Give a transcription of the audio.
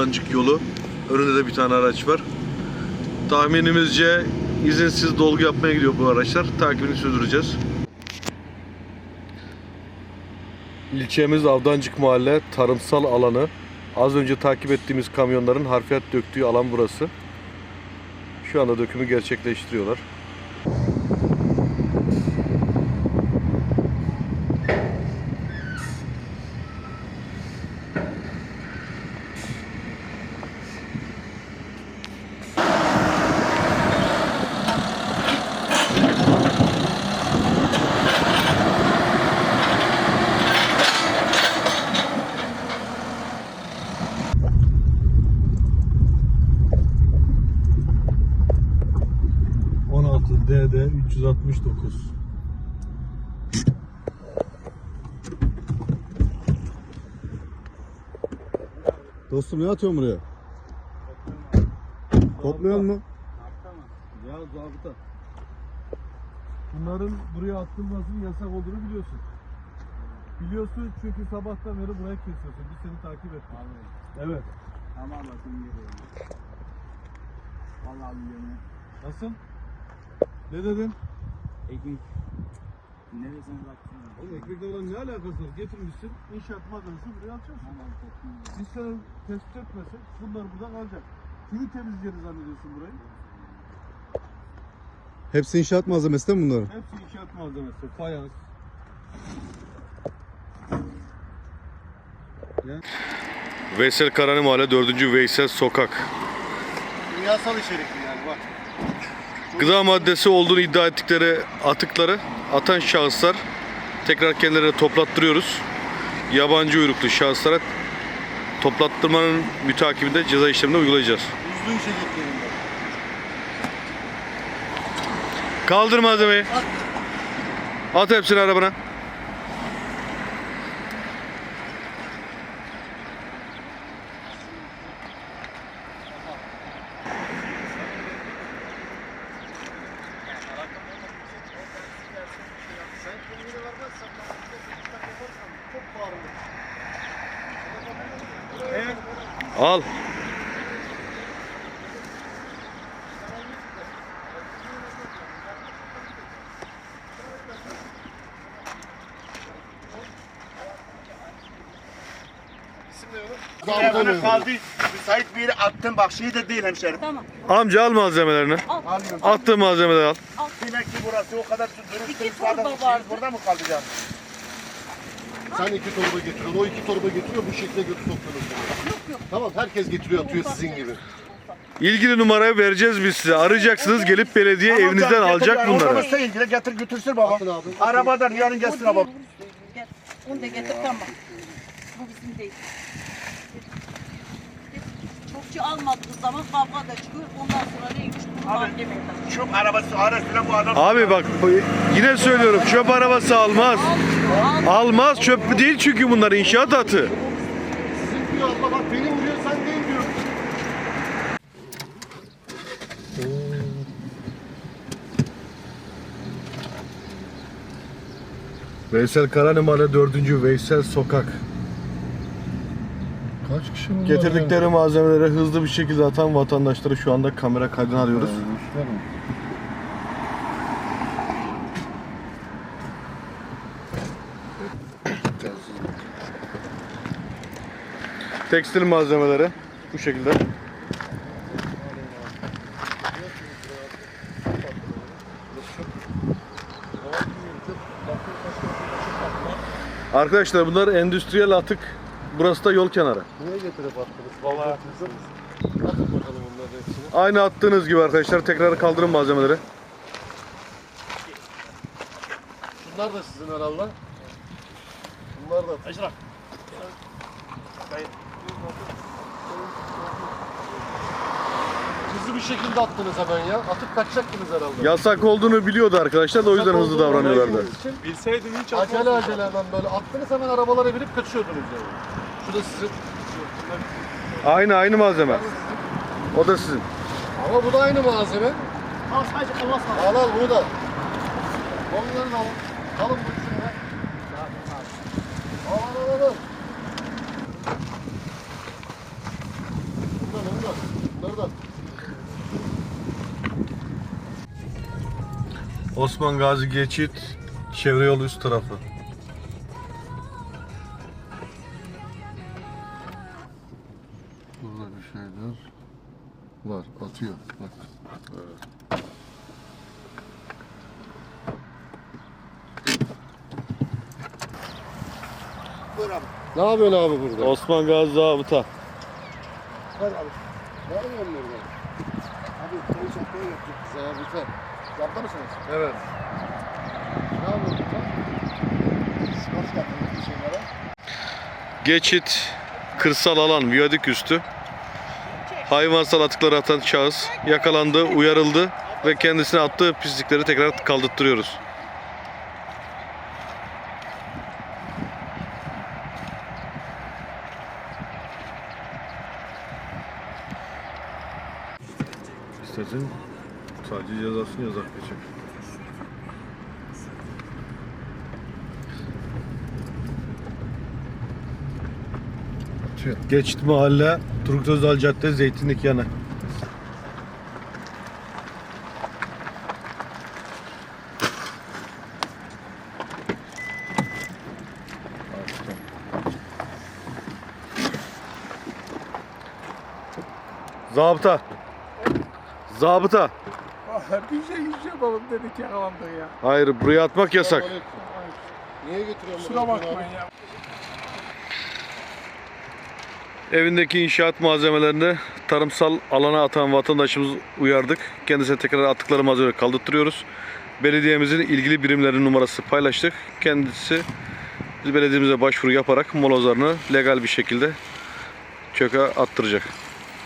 Avdancık yolu. Önünde de bir tane araç var. Tahminimizce izinsiz dolgu yapmaya gidiyor bu araçlar. Takibini sürdüreceğiz. İlçemiz Avdancık Mahalle tarımsal alanı. Az önce takip ettiğimiz kamyonların harfiyat döktüğü alan burası. Şu anda dökümü gerçekleştiriyorlar. DD 369 Dostum ne atıyorsun buraya? Topluyor mu? Ya zabıta. Bunların buraya atılmasının yasak olduğunu biliyorsun. Biliyorsun çünkü sabahtan beri buraya kesiyorsun. Biz seni takip ettik. Evet. Ama bakın geliyor. Vallahi biliyorum. Nasıl? Ne dedin? Ekmek. Neresine baktın? Oğlum ekmekle olan ne alakası var? Getirmişsin, inşaat malzemesi buraya atacaksın. Kokmuyor. Biz seni tespit etmesek bunlar burada kalacak. Kimi temizleyeceğini zannediyorsun burayı? Hepsi inşaat malzemesi değil mi bunların? Hepsi inşaat malzemesi, fayans. Veysel Karani Mahalle 4. Veysel Sokak. Dünyasal içerikli yani bak. Gıda maddesi olduğunu iddia ettikleri atıkları atan şahıslar tekrar kendilerine toplattırıyoruz. Yabancı uyruklu şahıslara toplattırmanın mütakibinde ceza işlemini uygulayacağız. Uzun içeriklerinde. Kaldır malzemeyi. At hepsini arabana. Al. Ayağına kaldı. Müsait bir yere attım bak şey de değil hemşerim. Tamam. Amca al malzemelerini. Alıyorum. Attığın malzemeleri al. Demek ki burası o kadar dürüst İki torba vardı. Burada mı kalacağız? Sen iki torba getiriyorsun, o iki torba getiriyor, bu şekilde götü sokuyorsun. Tamam, herkes getiriyor, atıyor sizin gibi. İlgili numarayı vereceğiz biz size. Arayacaksınız gelip belediye Tamam, evinizden getir alacak yani, bunları. Otobüste ilgili getir götürsün baba. Atın abi. Arabadan yarın gelsin baba. Gel. Onu da getir tamam. Bu bizim değil. Çokçu almadığı zaman kavga da çıkıyor. Ondan sonra neymiş? Abi. Çöp arabası arasına bu adam. Abi bak yine söylüyorum çöp arabası almaz. Al. Almaz çöp değil çünkü bunlar inşaat atı. Sizin diyor abla bak benim diyor, sen değil diyor. Veysel Karani Mahalle 4. Veysel Sokak. Kaç kişi bunlar? Getirdikleri malzemeleri hızlı bir şekilde atan vatandaşları şu anda kamera kaydına alıyoruz. Tekstil malzemeleri bu şekilde. Arkadaşlar bunlar endüstriyel atık. Burası da yol kenarı. Niye getirip attınız? Vallahi Atın bakalım bunların hepsini. Aynı attığınız gibi arkadaşlar tekrar kaldırın malzemeleri. Bunlar da sizin herhalde. Bunlar da. Aşırı. Hızlı bir şekilde attınız hemen ya. Atıp kaçacaktınız herhalde. Yasak olduğunu biliyordu arkadaşlar da o yüzden hızlı davranıyorlardı. Bilseydim hiç Acele acele hemen böyle attınız hemen arabalara binip kaçıyordunuz yani. Bu da sizin. Aynı aynı malzeme. O da sizin. Ama bu da aynı malzeme. Al sadece kalmaz mı? Al al bunu da. Onları da alın. Alın bu. Al al al al. Bunlar bunlar. Bunları. Osman Gazi Geçit Çevre Yolu üst tarafı. Şeyler var. Atıyor. Bak. Evet. Buyur abi. Ne yapıyorsun abi burada? Osman Gazi Zabıta. Ver abi. Ne yapıyorsun burada? Abi polis okula götürdük. Zabıta. Yaptı mısınız? Evet. Ne yapıyorsun? Hoş geldiniz bir şeylere. Geçit kırsal alan viyadük üstü. Hayvansal atıkları atan şahıs yakalandı, uyarıldı ve kendisine attığı pislikleri tekrar kaldırttırıyoruz. İstersen sadece cezasını yazar geçecek. Atıyor. Geçit mahalle, Turgut Özal Cadde, Zeytinlik yanı. Zabıta. Zabıta. bir şey iş yapalım dedik yakalandık ya. Hayır buraya atmak yasak. Niye getiriyorsun Kusura bakmayın ya. Evindeki inşaat malzemelerini tarımsal alana atan vatandaşımız uyardık. Kendisine tekrar attıkları malzemeleri kaldırtıyoruz. Belediyemizin ilgili birimlerinin numarası paylaştık. Kendisi belediyemize başvuru yaparak molozlarını legal bir şekilde çöke attıracak.